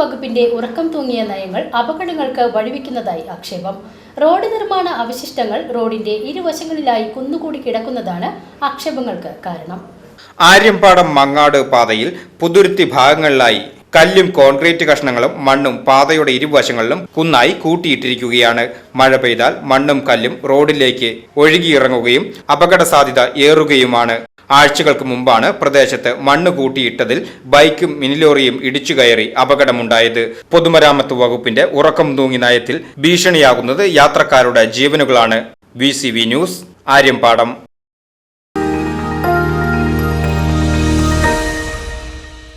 വകുപ്പിന്റെ ഉറക്കം തൂങ്ങിയ നയങ്ങൾ അപകടങ്ങൾക്ക് വഴിവെക്കുന്നതായി ആക്ഷേപം. റോഡ് നിർമ്മാണ അവശിഷ്ടങ്ങൾ റോഡിന്റെ ഇരുവശങ്ങളിലായി കുന്നുകൂടി കിടക്കുന്നതാണ് ആക്ഷേപങ്ങൾക്ക് കാരണം. ആര്യമ്പാടം മങ്ങാട് പാതയിൽ പുതുരുത്തി ഭാഗങ്ങളിലായി കല്ലും കോൺക്രീറ്റ് കഷ്ണങ്ങളും മണ്ണും പാതയുടെ ഇരുവശങ്ങളിലും കുന്നായി കൂട്ടിയിട്ടിരിക്കുകയാണ്. മഴ പെയ്താൽ മണ്ണും കല്ലും റോഡിലേക്ക് ഒഴുകിയിറങ്ങുകയും അപകട സാധ്യത ഏറുകയുമാണ്. ആഴ്ചകൾക്ക് മുമ്പാണ് പ്രദേശത്ത് മണ്ണ് കൂട്ടിയിട്ടതിൽ ബൈക്കും മിനിലോറിയും ഇടിച്ചു കയറി അപകടമുണ്ടായത്. പൊതുമരാമത്ത് വകുപ്പിന്റെ ഉറക്കം തൂങ്ങി നയത്തിൽ ഭീഷണിയാകുന്നത് യാത്രക്കാരുടെ ജീവനുകളാണ്. V news Aryampadam